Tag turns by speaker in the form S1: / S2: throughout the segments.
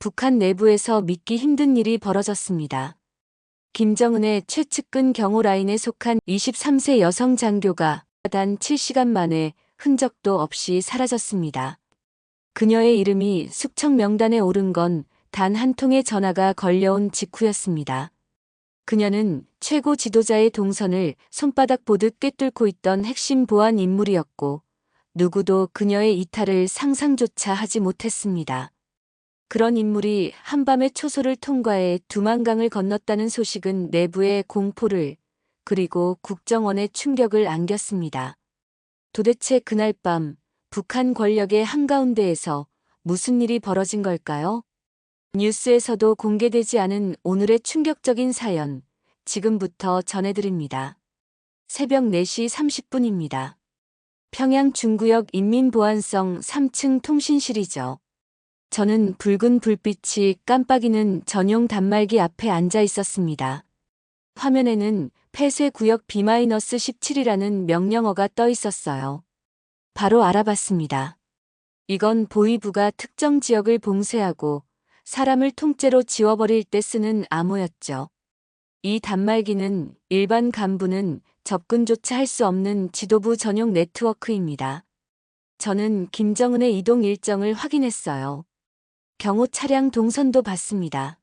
S1: 북한 내부에서 믿기 힘든 일이 벌어졌습니다. 김정은의 최측근 경호 라인에 속한 23세 여성 장교가 단 7시간 만에 흔적도 없이 사라졌습니다. 그녀의 이름이 숙청 명단에 오른 건 단 한 통의 전화가 걸려온 직후였습니다. 그녀는 최고 지도자의 동선을 손바닥 보듯 꿰뚫고 있던 핵심 보안 인물이었고 누구도 그녀의 이탈을 상상조차 하지 못했습니다. 그런 인물이 한밤의 초소를 통과해 두만강을 건넜다는 소식은 내부의 공포를 그리고 국정원의 충격을 안겼습니다. 도대체 그날 밤 북한 권력의 한가운데에서 무슨 일이 벌어진 걸까요? 뉴스에서도 공개되지 않은 오늘의 충격적인 사연, 지금부터 전해드립니다. 새벽 4시 30분입니다. 평양 중구역 인민보안성 3층 통신실이죠. 저는 붉은 불빛이 깜빡이는 전용 단말기 앞에 앉아 있었습니다. 화면에는 폐쇄구역 B-17이라는 명령어가 떠 있었어요. 바로 알아봤습니다. 이건 보위부가 특정 지역을 봉쇄하고 사람을 통째로 지워버릴 때 쓰는 암호였죠. 이 단말기는 일반 간부는 접근조차 할 수 없는 지도부 전용 네트워크입니다. 저는 김정은의 이동 일정을 확인했어요. 경호 차량 동선도 봤습니다.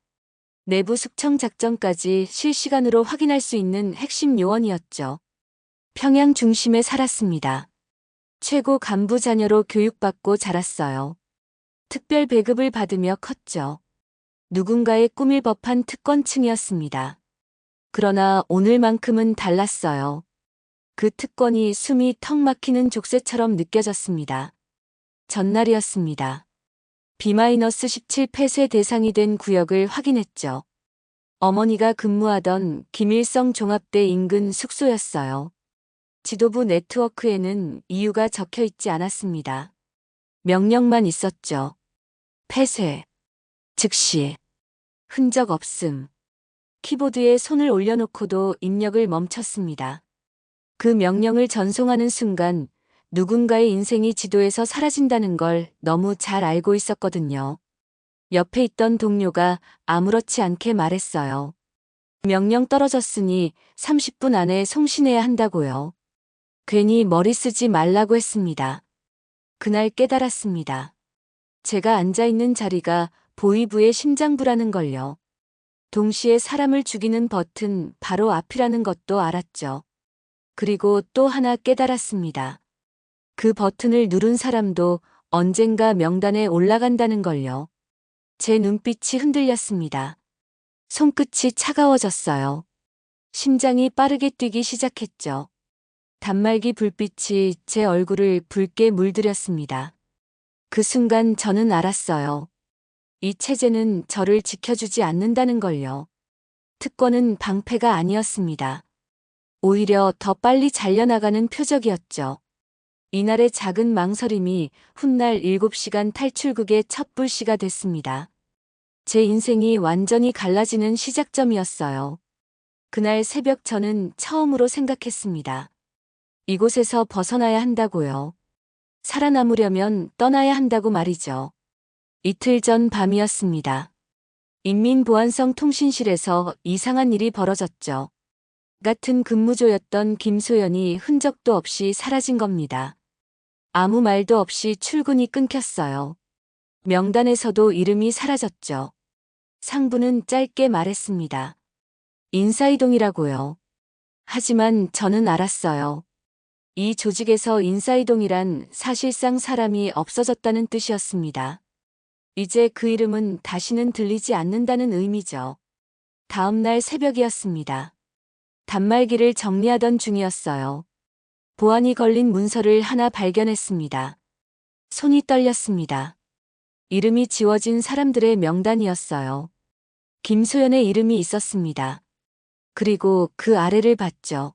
S1: 내부 숙청 작전까지 실시간으로 확인할 수 있는 핵심 요원이었죠. 평양 중심에 살았습니다. 최고 간부 자녀로 교육받고 자랐어요. 특별 배급을 받으며 컸죠. 누군가의 꿈일 법한 특권층이었습니다. 그러나 오늘만큼은 달랐어요. 그 특권이 숨이 턱 막히는 족쇄처럼 느껴졌습니다. 전날이었습니다. B-17 폐쇄 대상이 된 구역을 확인했죠. 어머니가 근무하던 김일성 종합대 인근 숙소였어요. 지도부 네트워크에는 이유가 적혀 있지 않았습니다. 명령만 있었죠. 폐쇄. 즉시. 흔적 없음. 키보드에 손을 올려놓고도 입력을 멈췄습니다. 그 명령을 전송하는 순간 누군가의 인생이 지도에서 사라진다는 걸 너무 잘 알고 있었거든요. 옆에 있던 동료가 아무렇지 않게 말했어요. 명령 떨어졌으니 30분 안에 송신해야 한다고요. 괜히 머리 쓰지 말라고 했습니다. 그날 깨달았습니다. 제가 앉아있는 자리가 보이부의 심장부라는 걸요. 동시에 사람을 죽이는 버튼 바로 앞이라는 것도 알았죠. 그리고 또 하나 깨달았습니다. 그 버튼을 누른 사람도 언젠가 명단에 올라간다는 걸요. 제 눈빛이 흔들렸습니다. 손끝이 차가워졌어요. 심장이 빠르게 뛰기 시작했죠. 단말기 불빛이 제 얼굴을 붉게 물들였습니다. 그 순간 저는 알았어요. 이 체제는 저를 지켜주지 않는다는 걸요. 특권은 방패가 아니었습니다. 오히려 더 빨리 잘려나가는 표적이었죠. 이날의 작은 망설임이 훗날 7시간 탈출극의 첫 불씨가 됐습니다. 제 인생이 완전히 갈라지는 시작점이었어요. 그날 새벽 저는 처음으로 생각했습니다. 이곳에서 벗어나야 한다고요. 살아남으려면 떠나야 한다고 말이죠. 이틀 전 밤이었습니다. 인민보안성 통신실에서 이상한 일이 벌어졌죠. 같은 근무조였던 김소연이 흔적도 없이 사라진 겁니다. 아무 말도 없이 출근이 끊겼어요. 명단에서도 이름이 사라졌죠. 상부는 짧게 말했습니다. 인사이동이라고요. 하지만 저는 알았어요. 이 조직에서 인사이동이란 사실상 사람이 없어졌다는 뜻이었습니다. 이제 그 이름은 다시는 들리지 않는다는 의미죠. 다음 날 새벽이었습니다. 단말기를 정리하던 중이었어요. 보안이 걸린 문서를 하나 발견했습니다. 손이 떨렸습니다. 이름이 지워진 사람들의 명단이었어요. 김소연의 이름이 있었습니다. 그리고 그 아래를 봤죠.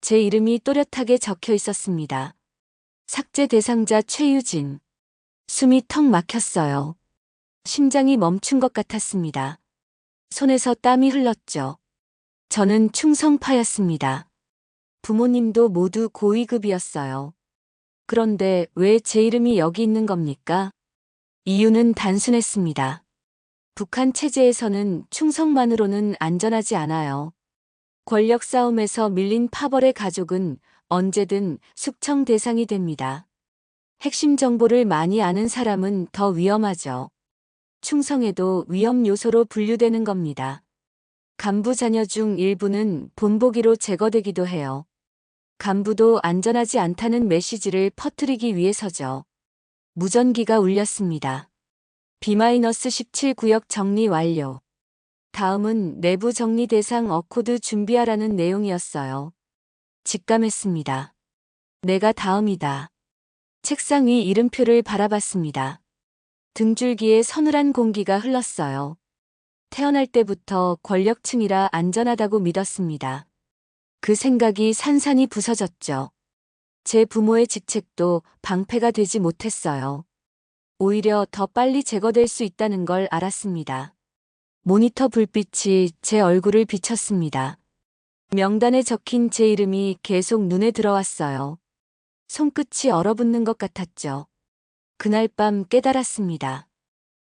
S1: 제 이름이 또렷하게 적혀 있었습니다. 삭제 대상자 최유진. 숨이 턱 막혔어요. 심장이 멈춘 것 같았습니다. 손에서 땀이 흘렀죠. 저는 충성파였습니다. 부모님도 모두 고위급이었어요. 그런데 왜 제 이름이 여기 있는 겁니까? 이유는 단순했습니다. 북한 체제에서는 충성만으로는 안전하지 않아요. 권력 싸움에서 밀린 파벌의 가족은 언제든 숙청 대상이 됩니다. 핵심 정보를 많이 아는 사람은 더 위험하죠. 충성에도 위험 요소로 분류되는 겁니다. 간부 자녀 중 일부는 본보기로 제거되기도 해요. 간부도 안전하지 않다는 메시지를 퍼뜨리기 위해서죠. 무전기가 울렸습니다. B-17 구역 정리 완료. 다음은 내부 정리 대상 어코드 준비하라는 내용이었어요. 직감했습니다. 내가 다음이다. 책상 위 이름표를 바라봤습니다. 등줄기에 서늘한 공기가 흘렀어요. 태어날 때부터 권력층이라 안전하다고 믿었습니다. 그 생각이 산산이 부서졌죠. 제 부모의 직책도 방패가 되지 못했어요. 오히려 더 빨리 제거될 수 있다는 걸 알았습니다. 모니터 불빛이 제 얼굴을 비쳤습니다. 명단에 적힌 제 이름이 계속 눈에 들어왔어요. 손끝이 얼어붙는 것 같았죠. 그날 밤 깨달았습니다.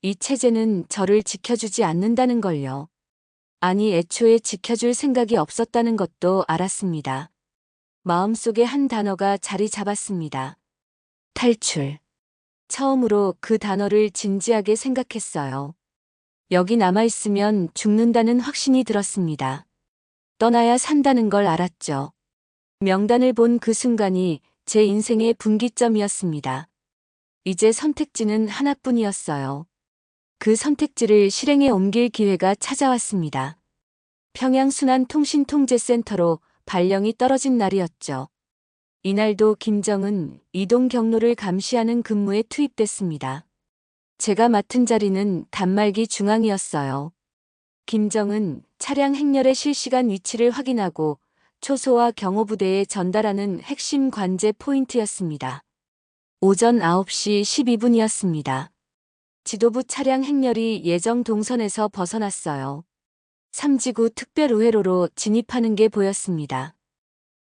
S1: 이 체제는 저를 지켜주지 않는다는 걸요. 아니 애초에 지켜줄 생각이 없었다는 것도 알았습니다. 마음속에 한 단어가 자리 잡았습니다. 탈출. 처음으로 그 단어를 진지하게 생각했어요. 여기 남아있으면 죽는다는 확신이 들었습니다. 떠나야 산다는 걸 알았죠. 명단을 본 그 순간이 제 인생의 분기점이었습니다. 이제 선택지는 하나뿐이었어요. 그 선택지를 실행에 옮길 기회가 찾아왔습니다. 평양순환통신통제센터로 발령이 떨어진 날이었죠. 이날도 김정은 이동 경로를 감시하는 근무에 투입됐습니다. 제가 맡은 자리는 단말기 중앙이었어요. 김정은 차량 행렬의 실시간 위치를 확인하고 초소와 경호부대에 전달하는 핵심 관제 포인트였습니다. 오전 9시 12분이었습니다. 지도부 차량 행렬이 예정 동선에서 벗어났어요. 삼지구 특별의회로로 진입하는 게 보였습니다.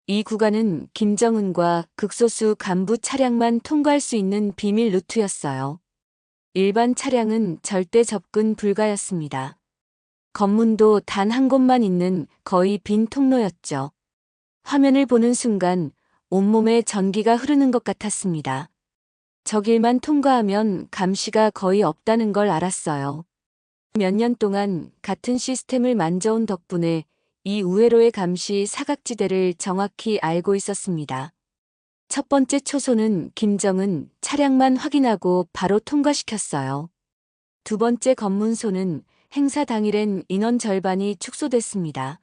S1: 이 구간은 김정은과 극소수 간부 차량만 통과할 수 있는 비밀 루트였어요. 일반 차량은 절대 접근 불가였습니다. 검문도 단 한 곳만 있는 거의 빈 통로였죠. 화면을 보는 순간 온몸에 전기가 흐르는 것 같았습니다. 저 길만 통과하면 감시가 거의 없다는 걸 알았어요. 몇 년 동안 같은 시스템을 만져온 덕분에 이 우회로의 감시 사각지대를 정확히 알고 있었습니다. 첫 번째 초소는 김정은 차량만 확인하고 바로 통과시켰어요. 두 번째 검문소는 행사 당일엔 인원 절반이 축소됐습니다.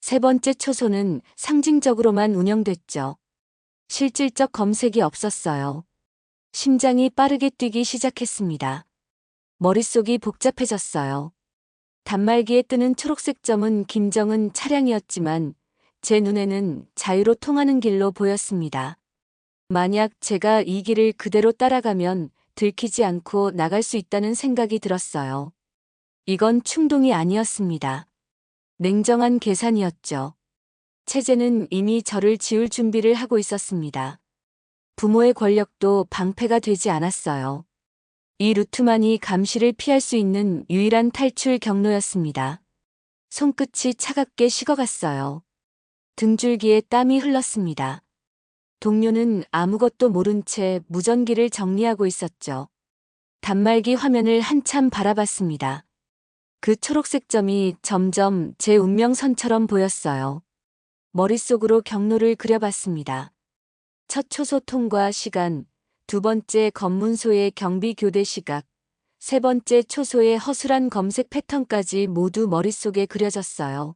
S1: 세 번째 초소는 상징적으로만 운영됐죠. 실질적 검색이 없었어요. 심장이 빠르게 뛰기 시작했습니다. 머릿속이 복잡해졌어요. 단말기에 뜨는 초록색 점은 김정은 차량이었지만 제 눈에는 자유로 통하는 길로 보였습니다. 만약 제가 이 길을 그대로 따라가면 들키지 않고 나갈 수 있다는 생각이 들었어요. 이건 충동이 아니었습니다. 냉정한 계산이었죠. 체제는 이미 저를 지울 준비를 하고 있었습니다. 부모의 권력도 방패가 되지 않았어요. 이 루트만이 감시를 피할 수 있는 유일한 탈출 경로였습니다. 손끝이 차갑게 식어갔어요. 등줄기에 땀이 흘렀습니다. 동료는 아무것도 모른 채 무전기를 정리하고 있었죠. 단말기 화면을 한참 바라봤습니다. 그 초록색 점이 점점 제 운명선처럼 보였어요. 머릿속으로 경로를 그려봤습니다. 첫 초소 통과 시간, 두 번째 검문소의 경비 교대 시각, 세 번째 초소의 허술한 검색 패턴까지 모두 머릿속에 그려졌어요.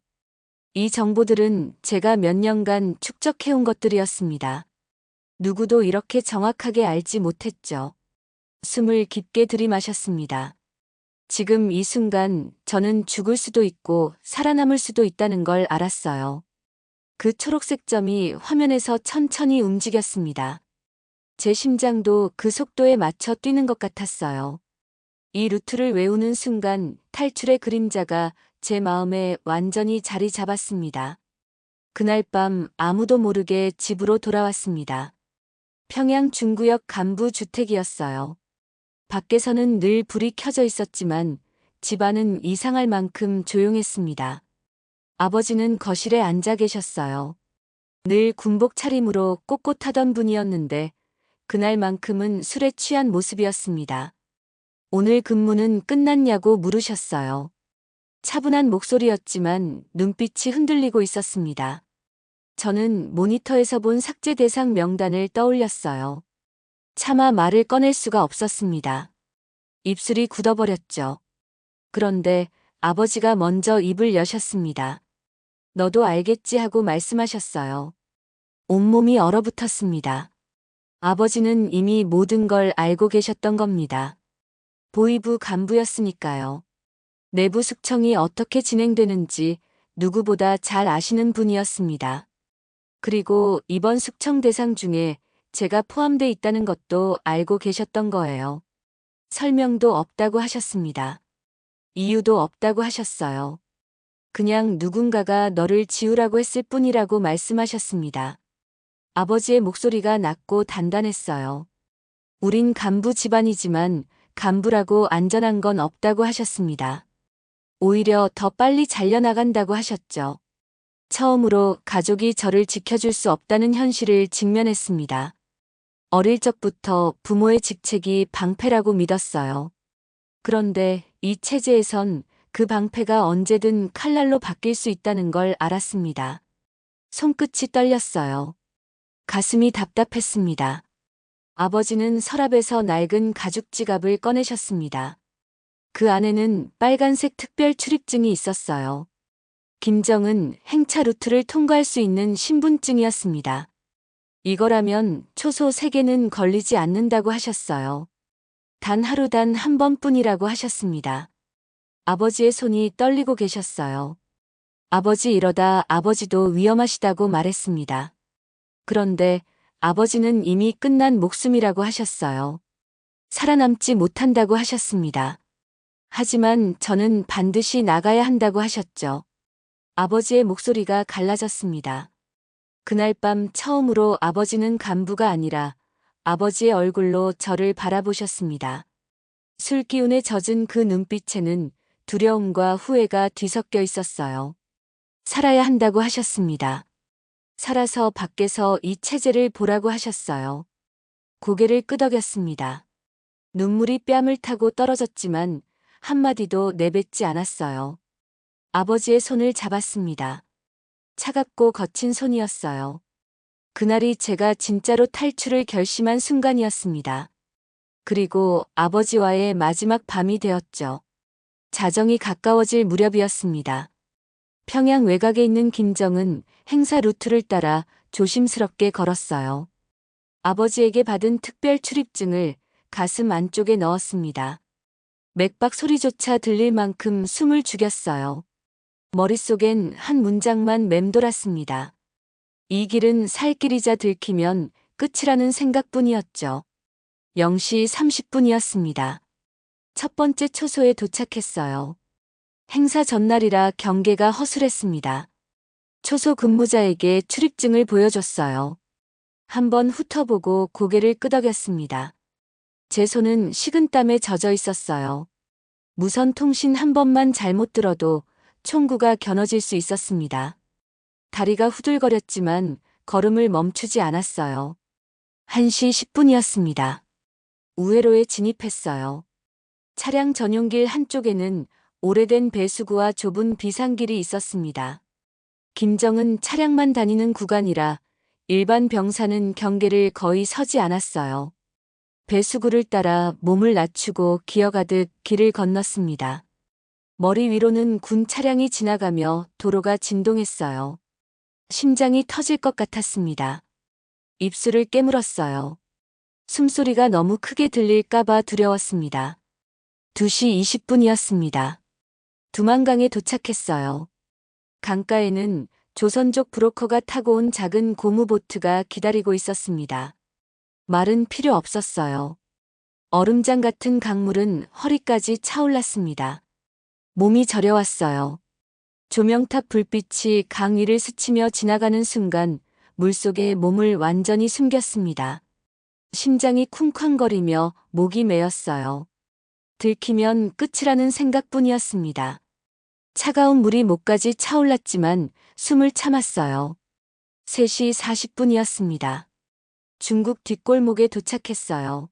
S1: 이 정보들은 제가 몇 년간 축적해온 것들이었습니다. 누구도 이렇게 정확하게 알지 못했죠. 숨을 깊게 들이마셨습니다. 지금 이 순간 저는 죽을 수도 있고 살아남을 수도 있다는 걸 알았어요. 그 초록색 점이 화면에서 천천히 움직였습니다. 제 심장도 그 속도에 맞춰 뛰는 것 같았어요. 이 루트를 외우는 순간 탈출의 그림자가 제 마음에 완전히 자리 잡았습니다. 그날 밤 아무도 모르게 집으로 돌아왔습니다. 평양 중구역 간부 주택이었어요. 밖에서는 늘 불이 켜져 있었지만 집안은 이상할 만큼 조용했습니다. 아버지는 거실에 앉아 계셨어요. 늘 군복 차림으로 꼿꼿하던 분이었는데 그날만큼은 술에 취한 모습이었습니다. 오늘 근무는 끝났냐고 물으셨어요. 차분한 목소리였지만 눈빛이 흔들리고 있었습니다. 저는 모니터에서 본 삭제 대상 명단을 떠올렸어요. 차마 말을 꺼낼 수가 없었습니다. 입술이 굳어버렸죠. 그런데 아버지가 먼저 입을 여셨습니다. 너도 알겠지 하고 말씀하셨어요. 온몸이 얼어붙었습니다. 아버지는 이미 모든 걸 알고 계셨던 겁니다. 보이부 간부였으니까요. 내부 숙청이 어떻게 진행되는지 누구보다 잘 아시는 분이었습니다. 그리고 이번 숙청 대상 중에 제가 포함돼 있다는 것도 알고 계셨던 거예요. 설명도 없다고 하셨습니다. 이유도 없다고 하셨어요. 그냥 누군가가 너를 지우라고 했을 뿐이라고 말씀하셨습니다. 아버지의 목소리가 낮고 단단했어요. 우린 간부 집안이지만 간부라고 안전한 건 없다고 하셨습니다. 오히려 더 빨리 잘려나간다고 하셨죠. 처음으로 가족이 저를 지켜줄 수 없다는 현실을 직면했습니다. 어릴 적부터 부모의 직책이 방패라고 믿었어요. 그런데 이 체제에선 그 방패가 언제든 칼날로 바뀔 수 있다는 걸 알았습니다. 손끝이 떨렸어요. 가슴이 답답했습니다. 아버지는 서랍에서 낡은 가죽 지갑을 꺼내셨습니다. 그 안에는 빨간색 특별 출입증이 있었어요. 김정은 행차 루트를 통과할 수 있는 신분증이었습니다. 이거라면 초소 3개는 걸리지 않는다고 하셨어요. 단 하루 단 한 번뿐이라고 하셨습니다. 아버지의 손이 떨리고 계셨어요. 아버지 이러다 아버지도 위험하시다고 말했습니다. 그런데 아버지는 이미 끝난 목숨이라고 하셨어요. 살아남지 못한다고 하셨습니다. 하지만 저는 반드시 나가야 한다고 하셨죠. 아버지의 목소리가 갈라졌습니다. 그날 밤 처음으로 아버지는 간부가 아니라 아버지의 얼굴로 저를 바라보셨습니다. 술 기운에 젖은 그 눈빛에는 두려움과 후회가 뒤섞여 있었어요. 살아야 한다고 하셨습니다. 살아서 밖에서 이 체제를 보라고 하셨어요. 고개를 끄덕였습니다. 눈물이 뺨을 타고 떨어졌지만 한마디도 내뱉지 않았어요. 아버지의 손을 잡았습니다. 차갑고 거친 손이었어요. 그날이 제가 진짜로 탈출을 결심한 순간이었습니다. 그리고 아버지와의 마지막 밤이 되었죠. 자정이 가까워질 무렵이었습니다. 평양 외곽에 있는 김정은 행사 루트를 따라 조심스럽게 걸었어요. 아버지에게 받은 특별 출입증을 가슴 안쪽에 넣었습니다. 맥박 소리조차 들릴 만큼 숨을 죽였어요. 머릿속엔 한 문장만 맴돌았습니다. 이 길은 살 길이자 들키면 끝이라는 생각뿐이었죠. 0시 30분이었습니다. 첫 번째 초소에 도착했어요. 행사 전날이라 경계가 허술했습니다. 초소 근무자에게 출입증을 보여줬어요. 한번 훑어보고 고개를 끄덕였습니다. 제 손은 식은땀에 젖어 있었어요. 무선 통신 한 번만 잘못 들어도 총구가 겨눠질 수 있었습니다. 다리가 후들거렸지만 걸음을 멈추지 않았어요. 1시 10분이었습니다. 우회로에 진입했어요. 차량 전용길 한쪽에는 오래된 배수구와 좁은 비상길이 있었습니다. 김정은 차량만 다니는 구간이라 일반 병사는 경계를 거의 서지 않았어요. 배수구를 따라 몸을 낮추고 기어가듯 길을 건넜습니다. 머리 위로는 군 차량이 지나가며 도로가 진동했어요. 심장이 터질 것 같았습니다. 입술을 깨물었어요. 숨소리가 너무 크게 들릴까봐 두려웠습니다. 2시 20분이었습니다. 두만강에 도착했어요. 강가에는 조선족 브로커가 타고 온 작은 고무보트가 기다리고 있었습니다. 말은 필요 없었어요. 얼음장 같은 강물은 허리까지 차올랐습니다. 몸이 저려왔어요. 조명탑 불빛이 강 위를 스치며 지나가는 순간 물속에 몸을 완전히 숨겼습니다. 심장이 쿵쾅거리며 목이 메었어요. 들키면 끝이라는 생각뿐이었습니다. 차가운 물이 목까지 차올랐지만 숨을 참았어요. 3시 40분이었습니다. 중국 뒷골목에 도착했어요.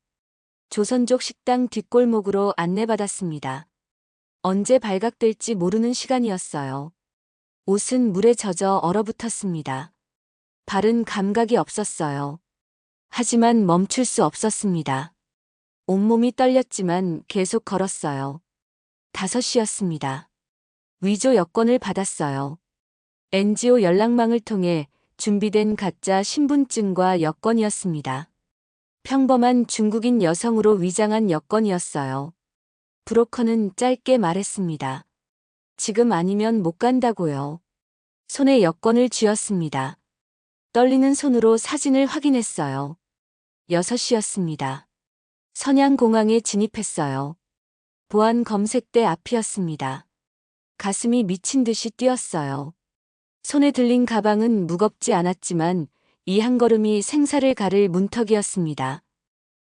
S1: 조선족 식당 뒷골목으로 안내받았습니다. 언제 발각될지 모르는 시간이었어요. 옷은 물에 젖어 얼어붙었습니다. 발은 감각이 없었어요. 하지만 멈출 수 없었습니다. 온몸이 떨렸지만 계속 걸었어요. 5시였습니다. 위조 여권을 받았어요. NGO 연락망을 통해 준비된 가짜 신분증과 여권이었습니다. 평범한 중국인 여성으로 위장한 여권이었어요. 브로커는 짧게 말했습니다. 지금 아니면 못 간다고요. 손에 여권을 쥐었습니다. 떨리는 손으로 사진을 확인했어요. 6시였습니다. 선양공항에 진입했어요. 보안 검색대 앞이었습니다. 가슴이 미친 듯이 뛰었어요. 손에 들린 가방은 무겁지 않았지만 이 한 걸음이 생사를 가를 문턱이었습니다.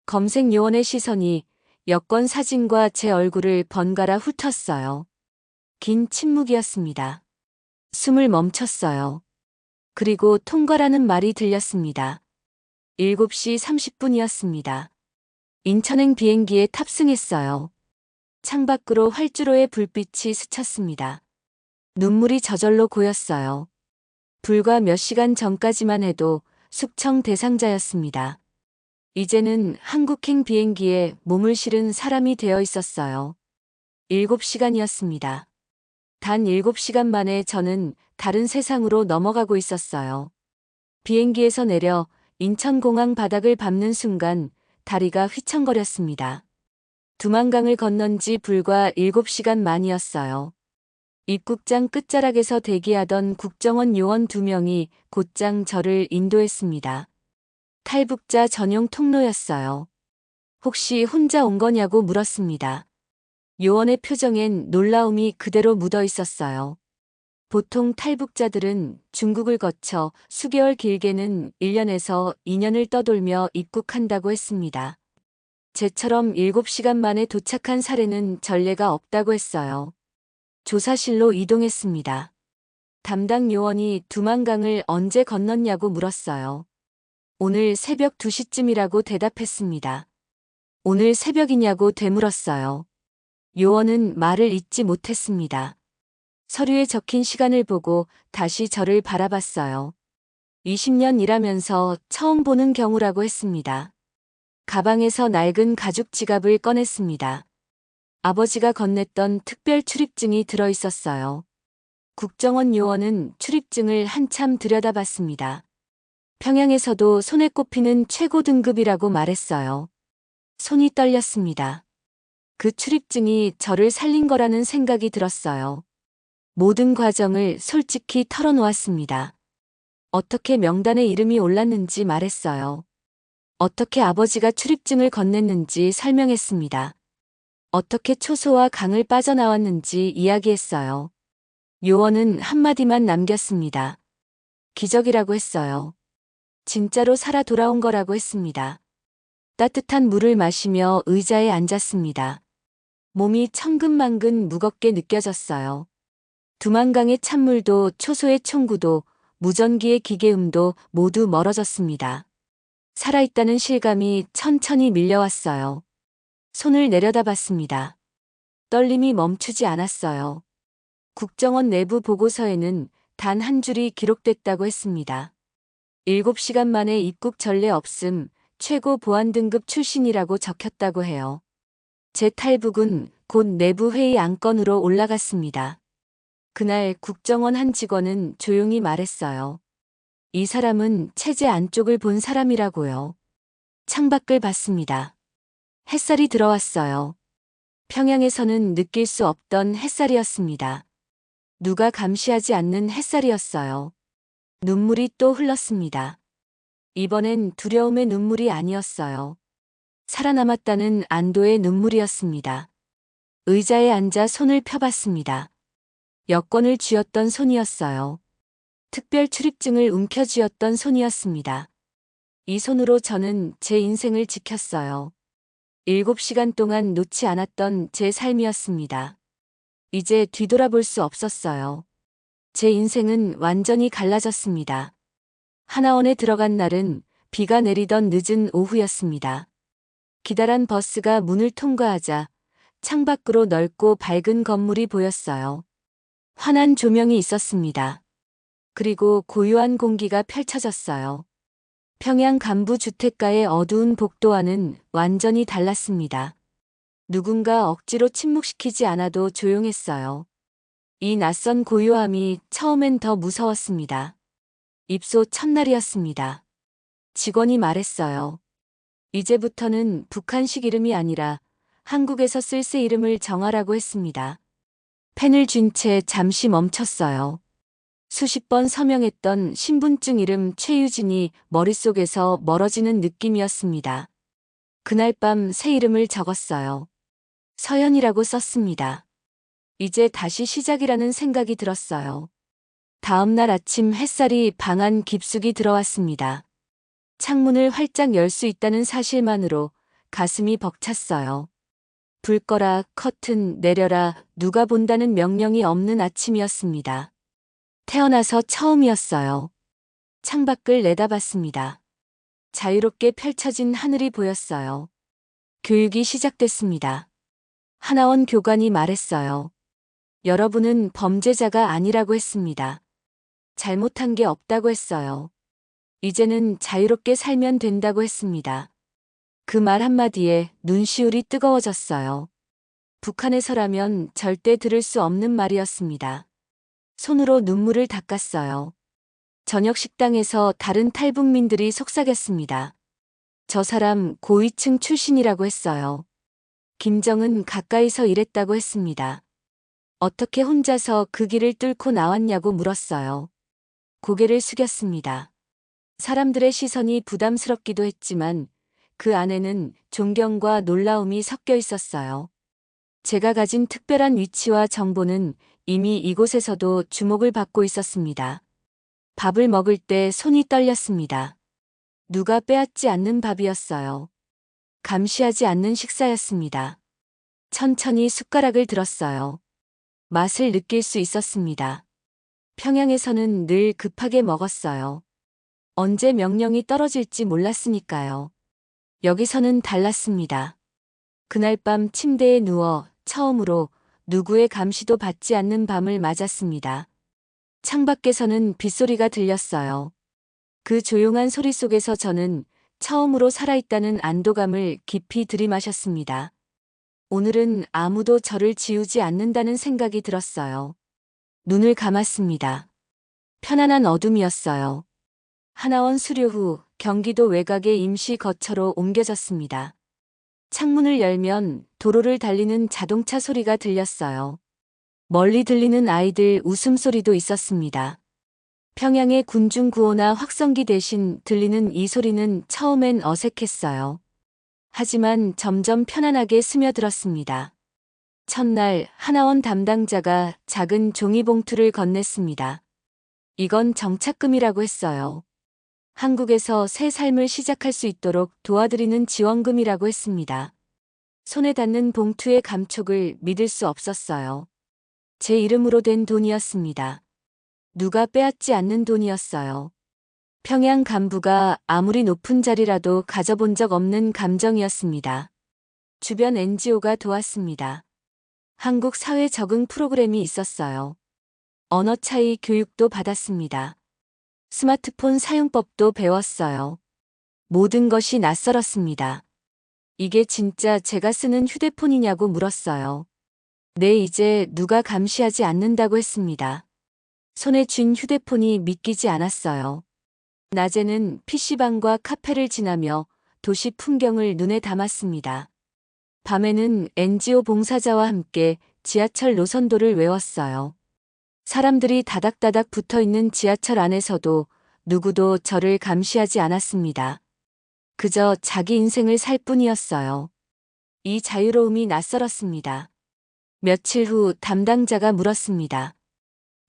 S1: 검색 요원의 시선이 여권 사진과 제 얼굴을 번갈아 훑었어요. 긴 침묵이었습니다. 숨을 멈췄어요. 그리고 통과라는 말이 들렸습니다. 7시 30분이었습니다. 인천행 비행기에 탑승했어요. 창밖으로 활주로의 불빛이 스쳤습니다. 눈물이 저절로 고였어요. 불과 몇 시간 전까지만 해도 숙청 대상자였습니다. 이제는 한국행 비행기에 몸을 실은 사람이 되어 있었어요. 7시간이었습니다. 단 7시간 만에 저는 다른 세상으로 넘어가고 있었어요. 비행기에서 내려 인천공항 바닥을 밟는 순간 다리가 휘청거렸습니다. 두만강을 건넌 지 불과 7시간 만이었어요. 입국장 끝자락에서 대기하던 국정원 요원 두 명이 곧장 저를 인도했습니다. 탈북자 전용 통로였어요. 혹시 혼자 온 거냐고 물었습니다. 요원의 표정엔 놀라움이 그대로 묻어 있었어요. 보통 탈북자들은 중국을 거쳐 수개월 길게는 1년에서 2년을 떠돌며 입국한다고 했습니다. 제처럼 7시간 만에 도착한 사례는 전례가 없다고 했어요. 조사실로 이동했습니다. 담당 요원이 두만강을 언제 건넜냐고 물었어요. 오늘 새벽 2시쯤이라고 대답했습니다. 오늘 새벽이냐고 되물었어요. 요원은 말을 잇지 못했습니다. 서류에 적힌 시간을 보고 다시 저를 바라봤어요. 20년 일하면서 처음 보는 경우라고 했습니다. 가방에서 낡은 가죽 지갑을 꺼냈습니다. 아버지가 건넸던 특별 출입증이 들어 있었어요. 국정원 요원은 출입증을 한참 들여다봤습니다. 평양에서도 손에 꼽히는 최고 등급이라고 말했어요. 손이 떨렸습니다. 그 출입증이 저를 살린 거라는 생각이 들었어요. 모든 과정을 솔직히 털어놓았습니다. 어떻게 명단에 이름이 올랐는지 말했어요. 어떻게 아버지가 출입증을 건넸는지 설명했습니다. 어떻게 초소와 강을 빠져나왔는지 이야기했어요. 요원은 한마디만 남겼습니다. 기적이라고 했어요. 진짜로 살아 돌아온 거라고 했습니다. 따뜻한 물을 마시며 의자에 앉았습니다. 몸이 천근만근 무겁게 느껴졌어요. 두만강의 찬물도 초소의 총구도 무전기의 기계음도 모두 멀어졌습니다. 살아있다는 실감이 천천히 밀려왔어요. 손을 내려다봤습니다. 떨림이 멈추지 않았어요. 국정원 내부 보고서에는 단 한 줄이 기록됐다고 했습니다. 7시간 만에 입국 전례 없음 최고 보안 등급 출신이라고 적혔다고 해요. 제 탈북은 곧 내부 회의 안건으로 올라갔습니다. 그날 국정원 한 직원은 조용히 말했어요. 이 사람은 체제 안쪽을 본 사람이라고요. 창밖을 봤습니다. 햇살이 들어왔어요. 평양에서는 느낄 수 없던 햇살이었습니다. 누가 감시하지 않는 햇살이었어요. 눈물이 또 흘렀습니다. 이번엔 두려움의 눈물이 아니었어요. 살아남았다는 안도의 눈물이었습니다. 의자에 앉아 손을 펴봤습니다. 여권을 쥐었던 손이었어요. 특별 출입증을 움켜 쥐었던 손이었습니다. 이 손으로 저는 제 인생을 지켰어요. 7시간 동안 놓지 않았던 제 삶이었습니다. 이제 뒤돌아볼 수 없었어요. 제 인생은 완전히 갈라졌습니다. 하나원에 들어간 날은 비가 내리던 늦은 오후였습니다. 기다란 버스가 문을 통과하자 창밖으로 넓고 밝은 건물이 보였어요. 환한 조명이 있었습니다. 그리고 고요한 공기가 펼쳐졌어요. 평양 간부 주택가의 어두운 복도와는 완전히 달랐습니다. 누군가 억지로 침묵시키지 않아도 조용했어요. 이 낯선 고요함이 처음엔 더 무서웠습니다. 입소 첫날이었습니다. 직원이 말했어요. 이제부터는 북한식 이름이 아니라 한국에서 쓸 새 이름을 정하라고 했습니다. 펜을 쥔 채 잠시 멈췄어요. 수십 번 서명했던 신분증 이름 최유진이 머릿속에서 멀어지는 느낌이었습니다. 그날 밤 새 이름을 적었어요. 서연이라고 썼습니다. 이제 다시 시작이라는 생각이 들었어요. 다음 날 아침 햇살이 방 안 깊숙이 들어왔습니다. 창문을 활짝 열 수 있다는 사실만으로 가슴이 벅찼어요. 불 꺼라, 커튼 내려라, 누가 본다는 명령이 없는 아침이었습니다. 태어나서 처음이었어요. 창밖을 내다봤습니다. 자유롭게 펼쳐진 하늘이 보였어요. 교육이 시작됐습니다. 하나원 교관이 말했어요. 여러분은 범죄자가 아니라고 했습니다. 잘못한 게 없다고 했어요. 이제는 자유롭게 살면 된다고 했습니다. 그 말 한마디에 눈시울이 뜨거워졌어요. 북한에서라면 절대 들을 수 없는 말이었습니다. 손으로 눈물을 닦았어요. 저녁 식당에서 다른 탈북민들이 속삭였습니다. 저 사람 고위층 출신이라고 했어요. 김정은 가까이서 일했다고 했습니다. 어떻게 혼자서 그 길을 뚫고 나왔냐고 물었어요. 고개를 숙였습니다. 사람들의 시선이 부담스럽기도 했지만 그 안에는 존경과 놀라움이 섞여 있었어요. 제가 가진 특별한 위치와 정보는 이미 이곳에서도 주목을 받고 있었습니다. 밥을 먹을 때 손이 떨렸습니다. 누가 빼앗지 않는 밥이었어요. 감시하지 않는 식사였습니다. 천천히 숟가락을 들었어요. 맛을 느낄 수 있었습니다. 평양에서는 늘 급하게 먹었어요. 언제 명령이 떨어질지 몰랐으니까요. 여기서는 달랐습니다. 그날 밤 침대에 누워 처음으로 누구의 감시도 받지 않는 밤을 맞았습니다. 창밖에서는 빗소리가 들렸어요. 그 조용한 소리 속에서 저는 처음으로 살아있다는 안도감을 깊이 들이마셨습니다. 오늘은 아무도 저를 지우지 않는다는 생각이 들었어요. 눈을 감았습니다. 편안한 어둠이었어요. 하나원 수료 후 경기도 외곽의 임시 거처로 옮겨졌습니다. 창문을 열면 도로를 달리는 자동차 소리가 들렸어요. 멀리 들리는 아이들 웃음소리도 있었습니다. 평양의 군중 구호나 확성기 대신 들리는 이 소리는 처음엔 어색했어요. 하지만 점점 편안하게 스며들었습니다. 첫날 하나원 담당자가 작은 종이봉투를 건넸습니다. 이건 정착금이라고 했어요. 한국에서 새 삶을 시작할 수 있도록 도와드리는 지원금이라고 했습니다. 손에 닿는 봉투의 감촉을 믿을 수 없었어요. 제 이름으로 된 돈이었습니다. 누가 빼앗지 않는 돈이었어요. 평양 간부가 아무리 높은 자리라도 가져본 적 없는 감정이었습니다. 주변 NGO가 도왔습니다. 한국 사회 적응 프로그램이 있었어요. 언어 차이 교육도 받았습니다. 스마트폰 사용법도 배웠어요. 모든 것이 낯설었습니다. 이게 진짜 제가 쓰는 휴대폰이냐고 물었어요. 네, 이제 누가 감시하지 않는다고 했습니다. 손에 쥔 휴대폰이 믿기지 않았어요. 낮에는 PC방과 카페를 지나며 도시 풍경을 눈에 담았습니다. 밤에는 NGO 봉사자와 함께 지하철 노선도를 외웠어요. 사람들이 다닥다닥 붙어 있는 지하철 안에서도 누구도 저를 감시하지 않았습니다. 그저 자기 인생을 살 뿐이었어요. 이 자유로움이 낯설었습니다. 며칠 후 담당자가 물었습니다.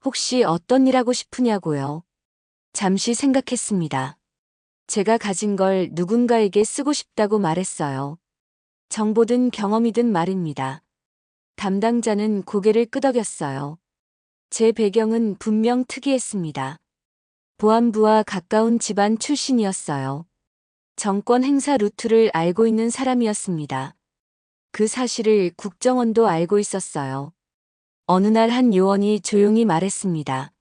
S1: 혹시 어떤 일 하고 싶으냐고요? 잠시 생각했습니다. 제가 가진 걸 누군가에게 쓰고 싶다고 말했어요. 정보든 경험이든 말입니다. 담당자는 고개를 끄덕였어요. 제 배경은 분명 특이했습니다. 보안부와 가까운 집안 출신이었어요. 정권 행사 루트를 알고 있는 사람이었습니다. 그 사실을 국정원도 알고 있었어요. 어느 날 한 요원이 조용히 말했습니다.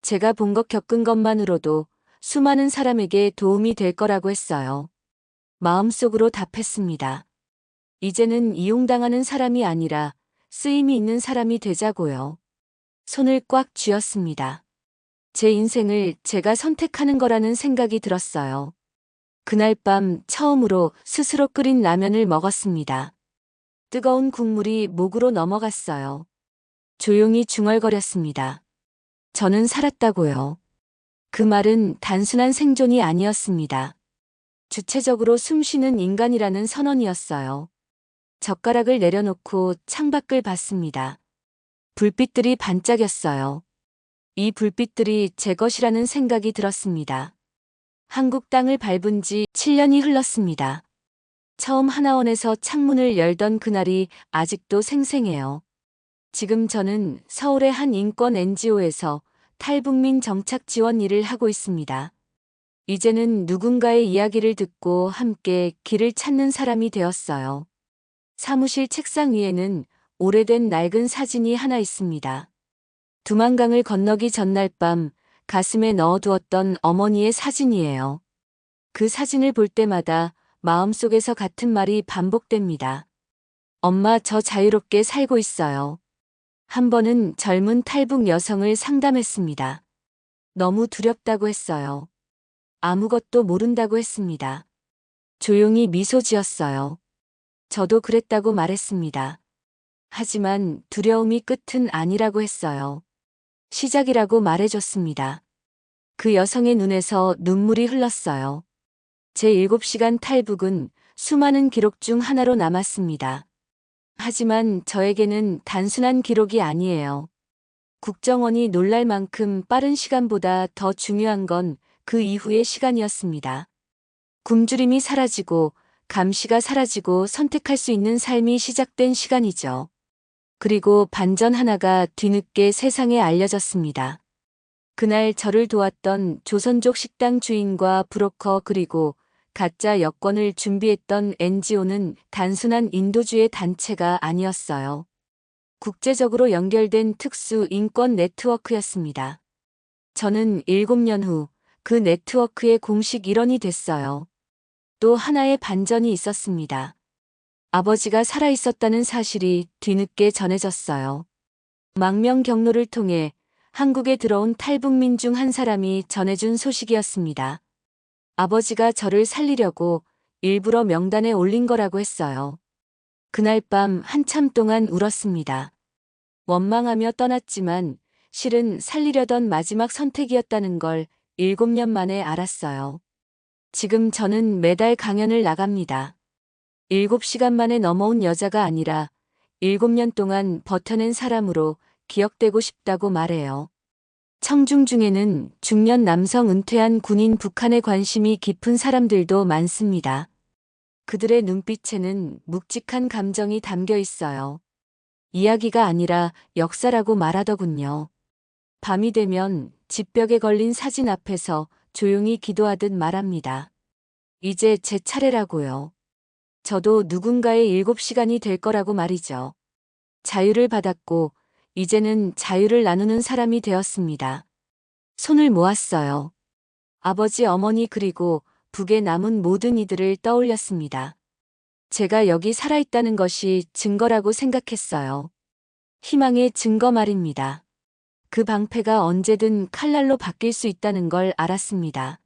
S1: 제가 본 것 겪은 것만으로도 수많은 사람에게 도움이 될 거라고 했어요. 마음속으로 답했습니다. 이제는 이용당하는 사람이 아니라 쓰임이 있는 사람이 되자고요. 손을 꽉 쥐었습니다. 제 인생을 제가 선택하는 거라는 생각이 들었어요. 그날 밤 처음으로 스스로 끓인 라면을 먹었습니다. 뜨거운 국물이 목으로 넘어갔어요. 조용히 중얼거렸습니다. 저는 살았다고요. 그 말은 단순한 생존이 아니었습니다. 주체적으로 숨쉬는 인간이라는 선언이었어요. 젓가락을 내려놓고 창밖을 봤습니다. 불빛들이 반짝였어요. 이 불빛들이 제 것이라는 생각이 들었습니다. 한국 땅을 밟은 지 7년이 흘렀습니다. 처음 하나원에서 창문을 열던 그날이 아직도 생생해요. 지금 저는 서울의 한 인권 NGO에서 탈북민 정착 지원 일을 하고 있습니다. 이제는 누군가의 이야기를 듣고 함께 길을 찾는 사람이 되었어요. 사무실 책상 위에는 오래된 낡은 사진이 하나 있습니다. 두만강을 건너기 전날 밤 가슴에 넣어두었던 어머니의 사진이에요. 그 사진을 볼 때마다 마음속에서 같은 말이 반복됩니다. 엄마 저 자유롭게 살고 있어요. 한 번은 젊은 탈북 여성을 상담했습니다. 너무 두렵다고 했어요. 아무것도 모른다고 했습니다. 조용히 미소 지었어요. 저도 그랬다고 말했습니다. 하지만 두려움이 끝은 아니라고 했어요. 시작이라고 말해줬습니다. 그 여성의 눈에서 눈물이 흘렀어요. 제 7시간 탈북은 수많은 기록 중 하나로 남았습니다. 하지만 저에게는 단순한 기록이 아니에요. 국정원이 놀랄 만큼 빠른 시간보다 더 중요한 건 그 이후의 시간이었습니다. 굶주림이 사라지고 감시가 사라지고 선택할 수 있는 삶이 시작된 시간이죠. 그리고 반전 하나가 뒤늦게 세상에 알려졌습니다. 그날 저를 도왔던 조선족 식당 주인과 브로커 그리고 가짜 여권을 준비했던 NGO는 단순한 인도주의 단체가 아니었어요. 국제적으로 연결된 특수 인권 네트워크였습니다. 저는 7년 후 그 네트워크의 공식 일원이 됐어요. 또 하나의 반전이 있었습니다. 아버지가 살아있었다는 사실이 뒤늦게 전해졌어요. 망명 경로를 통해 한국에 들어온 탈북민 중 한 사람이 전해준 소식이었습니다. 아버지가 저를 살리려고 일부러 명단에 올린 거라고 했어요. 그날 밤 한참 동안 울었습니다. 원망하며 떠났지만 실은 살리려던 마지막 선택이었다는 걸 일곱 년 만에 알았어요. 지금 저는 매달 강연을 나갑니다. 일곱 시간 만에 넘어온 여자가 아니라 일곱 년 동안 버텨낸 사람으로 기억되고 싶다고 말해요. 청중 중에는 중년 남성 은퇴한 군인 북한에 관심이 깊은 사람들도 많습니다. 그들의 눈빛에는 묵직한 감정이 담겨 있어요. 이야기가 아니라 역사라고 말하더군요. 밤이 되면 집벽에 걸린 사진 앞에서 조용히 기도하듯 말합니다. 이제 제 차례라고요. 저도 누군가의 일곱 시간이 될 거라고 말이죠. 자유를 받았고 이제는 자유를 나누는 사람이 되었습니다. 손을 모았어요. 아버지, 어머니 그리고 북에 남은 모든 이들을 떠올렸습니다. 제가 여기 살아있다는 것이 증거라고 생각했어요. 희망의 증거 말입니다. 그 방패가 언제든 칼날로 바뀔 수 있다는 걸 알았습니다.